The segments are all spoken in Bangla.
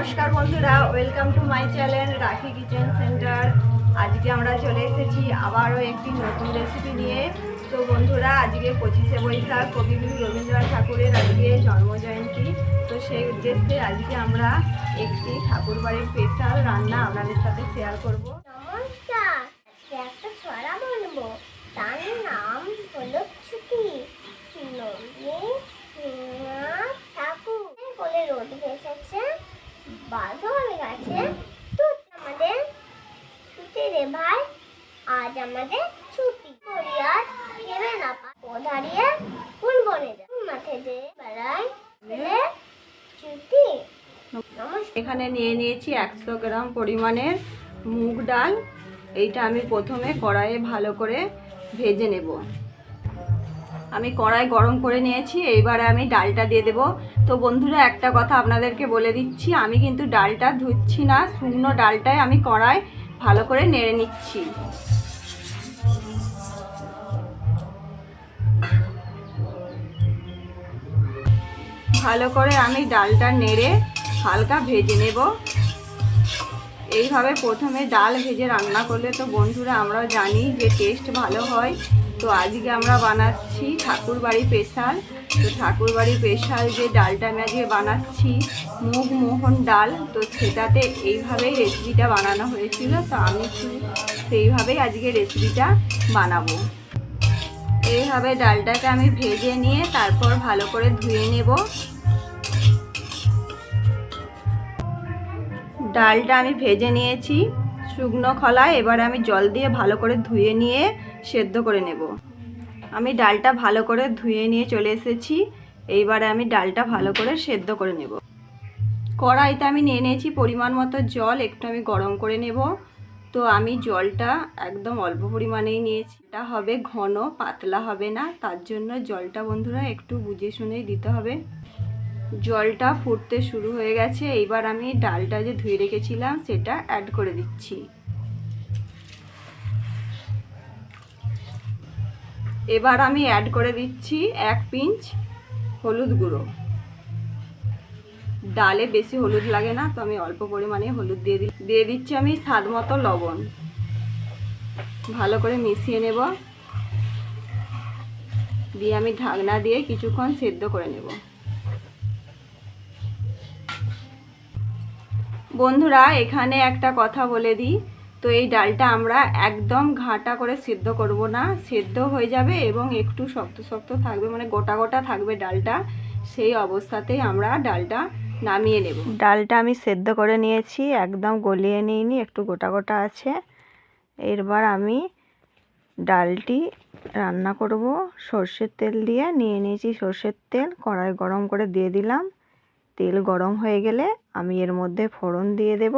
নমস্কার বন্ধুরা welcome to my channel Rakhi Kitchen Centre আজকে আমরা চলে এসেছি আবারও একটি নতুন রেসিপি নিয়ে। তো বন্ধুরা, আজকে পঁচিশে বৈশাখ কবিগুরু রবীন্দ্রনাথ ঠাকুরের আজকে জন্মজয়ন্তী। তো সেই উদ্দেশ্যে আজকে আমরা একটি ঠাকুর বাড়ির স্পেশাল রান্না আপনাদের সাথে শেয়ার করব নমস্কার আজকে একটা ছড়া বলব তার নাম হলো ছুটি রবীন্দ্রনাথ ঠাকুর কোলে রোদ ভেসেছে গেছে আমাদের ছুটি রে ভাই, আজ আমাদের ছুটি। আজ ভেবে না ও দাঁড়িয়ে ফুল বনে যায়। মাঠে যে ছেলে ছুটি। এখানে নিয়ে নিয়েছি একশো গ্রাম পরিমাণের মুগ ডাল। এইটা আমি প্রথমে কড়াইয়ে ভালো করে ভেজে নেব। আমি কড়াই গরম করে নিয়েছি, এইবারে আমি ডালটা দিয়ে দেব। তো বন্ধুরা, একটা কথা আপনাদেরকে বলে দিচ্ছি, আমি কিন্তু ডালটা ধুচ্ছি না, শুকনো ডালটাই আমি কড়াই ভালো করে নেড়ে নিচ্ছি। ভালো করে আমি ডালটা নেড়ে হালকা ভেজে নেব। এইভাবে প্রথমে ডাল ভেজে রান্না করলে তো বন্ধুরা, আমরাও জানি যে টেস্ট ভালো হয়। তো আজকে আমরা বানাচ্ছি ঠাকুরবাড়ি স্পেশাল। তো ঠাকুরবাড়ি স্পেশাল যে ডালটা আমি আজকে বানাচ্ছি, মুগ মোহন ডাল, তো সেটাতে এইভাবেই রেসিপিটা বানানো হয়েছিল। তো আমি সেইভাবেই আজকে রেসিপিটা বানাবো। এইভাবে ডালটাকে আমি ভেজে নিয়ে তারপর ভালো করে ধুয়ে নেব। ডালটা আমি ভেজে নিয়েছি। শুকনো খলায় এবার আমি জল দিয়ে ভালো করে ধুয়ে নিয়ে সেদ্ধ করে নেব। আমি ডালটা ভালো করে ধুয়ে নিয়ে চলে এসেছি। এইবারে আমি ডালটা ভালো করে সেদ্ধ করে নেব। কড়াইতে আমি নিয়ে নিয়েছি পরিমাণ মতো জল, একটু আমি গরম করে নেব। তো আমি জলটা একদম অল্প পরিমাণেই নিয়েছি। এটা হবে ঘন, পাতলা হবে না। তার জন্য জলটা বন্ধুরা একটু বুঝে শুনেই দিতে হবে। জলটা ফুটতে শুরু হয়ে গেছে। এইবার আমি ডালটা যে ধুয়ে রেখেছিলাম, সেটা অ্যাড করে দিচ্ছি। এবার আমি অ্যাড করে দিচ্ছি এক পিঞ্চ হলুদ গুঁড়ো। ডালে বেশি হলুদ লাগে না, তো আমি অল্প পরিমাণে হলুদ দিয়ে দিই দিয়ে দিচ্ছি আমি স্বাদ মতো লবণ। ভালো করে মিশিয়ে নেব। দিয়ে আমি ঢাকনা দিয়ে কিছুক্ষণ সেদ্ধ করে নেব। বন্ধুরা, এখানে একটা কথা বলে দিই। তো এই ডালটা আমরা একদম ঘাটা করে সিদ্ধ করব না, সেদ্ধ হয়ে যাবে এবং একটু শক্ত শক্ত থাকবে মানে গোটা গোটা থাকবে ডালটা, সেই অবস্থাতেই আমরা ডালটা নামিয়ে নেব। ডালটা আমি সেদ্ধ করে নিয়েছি, একদম গলিয়ে নিইনি, একটু গোটা গোটা আছে। এরবার আমি ডালটি রান্না করব, সর্ষের তেল দিয়ে, নিয়ে নিয়েছি সর্ষের তেল, কড়াই গরম করে দিয়ে দিলাম। তেল গরম হয়ে গেলে আমি এর মধ্যে ফোড়ন দিয়ে দেব।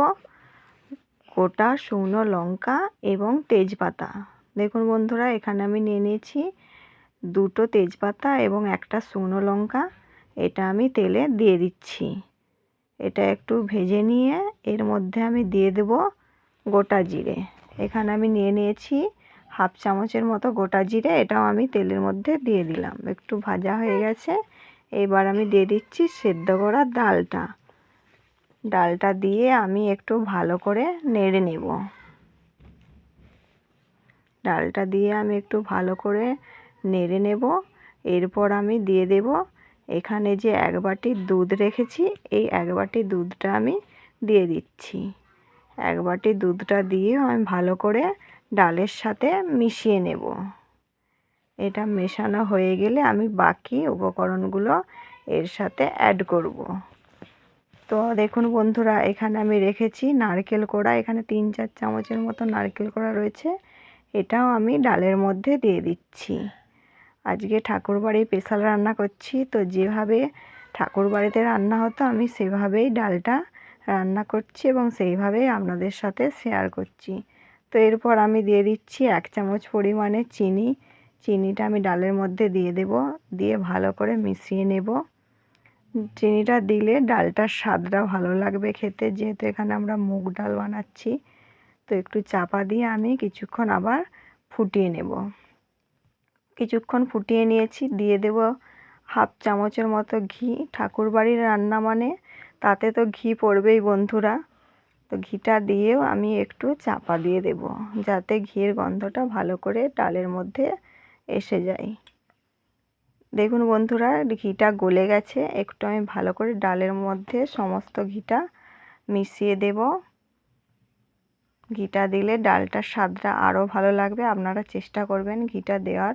গোটা শুকনো লঙ্কা এবং তেজপাতা। দেখুন বন্ধুরা, এখানে আমি নিয়ে নিয়েছি দুটো তেজপাতা এবং একটা শুকনো লঙ্কা। এটা আমি তেলে দিয়ে দিচ্ছি। এটা একটু ভেজে নিয়ে এর মধ্যে আমি দিয়ে দেব গোটা জিরে। এখানে আমি নিয়ে নিয়েছি হাফ চামচের মতো গোটা জিরে, এটাও আমি তেলের মধ্যে দিয়ে দিলাম। একটু ভাজা হয়ে গেছে। এবার আমি দিয়ে দিচ্ছি সেদ্ধ করা ডালটা। ডালটা দিয়ে আমি একটু ভালো করে নেড়ে নেব। ডালটা দিয়ে আমি একটু ভালো করে নেড়ে নেব। এরপর আমি দিয়ে দেব এখানে যে এক বাটি দুধ রেখেছি, এই এক বাটি দুধটা আমি দিয়ে দিচ্ছি। এক বাটি দুধটা দিয়ে আমি ভালো করে ডালের সাথে মিশিয়ে নেব। এটা মেশানো হয়ে গেলে আমি বাকি উপকরণগুলো এর সাথে অ্যাড করব। তো দেখুন বন্ধুরা, এখানে আমি রেখেছি নারকেল কোড়া। এখানে তিন চার চামচের মতো নারকেল কোড়া রয়েছে। এটাও আমি ডালের মধ্যে দিয়ে দিচ্ছি। আজকে ঠাকুরবাড়ি স্পেশাল রান্না করছি, তো যেভাবে ঠাকুরবাড়িতে রান্না হতো, আমি সেভাবেই ডালটা রান্না করছি এবং সেইভাবেই আপনাদের সাথে শেয়ার করছি। তো এরপর আমি দিয়ে দিচ্ছি এক চামচ পরিমাণে চিনি। চিনিটা আমি ডালের মধ্যে দিয়ে দেব, দিয়ে ভালো করে মিশিয়ে নেব। চিনিটা দিলে ডালটার স্বাদটা ভালো লাগবে খেতে। যেহেতু এখানে আমরা মুগ ডাল বানাচ্ছি, তো একটু চাপা দিয়ে আমি কিছুক্ষণ আবার ফুটিয়ে নেব। কিছুক্ষণ ফুটিয়ে নিয়েছি, দিয়ে দেব হাফ চামচের মতো ঘি। ঠাকুরবাড়ির রান্না মানে তাতে তো ঘি পড়বেই বন্ধুরা। তো ঘিটা দিয়েও আমি একটু চাপা দিয়ে দেব, যাতে ঘিয়ের গন্ধটা ভালো করে ডালের মধ্যে এসে যায়। দেখুন বন্ধুরা, ঘিটা গলে গেছে। একটু আমি ভালো করে ডালের মধ্যে সমস্ত ঘিটা মিশিয়ে দেব। ঘিটা দিলে ডালটার স্বাদটা আরও ভালো লাগবে। আপনারা চেষ্টা করবেন ঘিটা দেওয়ার।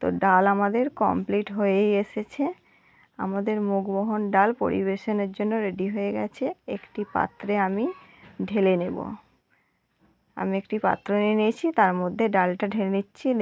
তো ডাল আমাদের কমপ্লিট হয়েই এসেছে। আমাদের মুগমোহন ডাল পরিবেশনের জন্য রেডি হয়ে গেছে। একটি পাত্রে আমি ঢেলে নেব। আমি একটি পাত্র নিয়ে নিয়েছি, তার মধ্যে ডালটা ঢেলে নিচ্ছি।